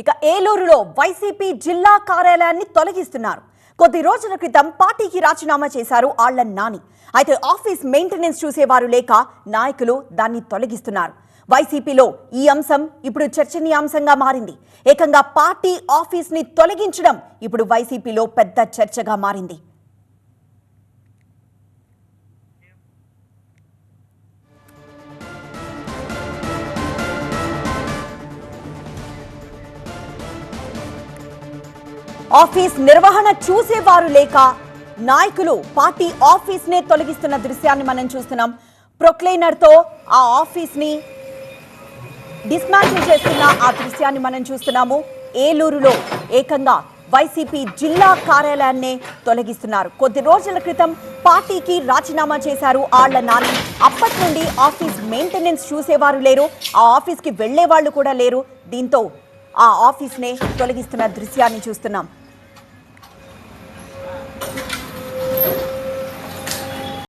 ఇక ఏలూరులో వైసీపీ జిల్లా కార్యాలయాన్ని తొలగిస్తున్నారు. కొద్ది రోజుల క్రితం పార్టీకి రాజీనామా చేశారు ఆళ్ళ నాని. అయితే ఆఫీస్ మెయింటెనెన్స్ చూసేవారు లేక నాయకులు దాన్ని తొలగిస్తున్నారు. వైసీపీలో ఈ అంశం ఇప్పుడు చర్చనీయాంశంగా మారింది. ఏకంగా పార్టీ ఆఫీస్ని తొలగించడం ఇప్పుడు వైసీపీలో పెద్ద చర్చగా మారింది. ఆఫీస్ నిర్వహణ చూసేవారు లేక నాయకులు పార్టీ ఆఫీస్ నే తొలగిస్తున్న దృశ్యాన్ని మనం చూస్తున్నాం. ప్రొక్లైనర్తో ఆ ఆఫీస్ని డిస్మాంటిల్ చేస్తున్న ఆ దృశ్యాన్ని మనం చూస్తున్నాము. ఏలూరులో ఏకంగా వైసీపీ జిల్లా కార్యాలయాన్నే తొలగిస్తున్నారు. కొద్ది రోజుల క్రితం పార్టీకి రాజీనామా చేశారు ఆళ్ళ నాని. అప్పటి నుండి ఆఫీస్ మెయింటెనెన్స్ చూసేవారు లేరు. ఆ ఆఫీస్కి వెళ్ళే వాళ్ళు కూడా లేరు. దీంతో ఆ ఆఫీస్నే తొలగిస్తున్న దృశ్యాన్ని చూస్తున్నాం.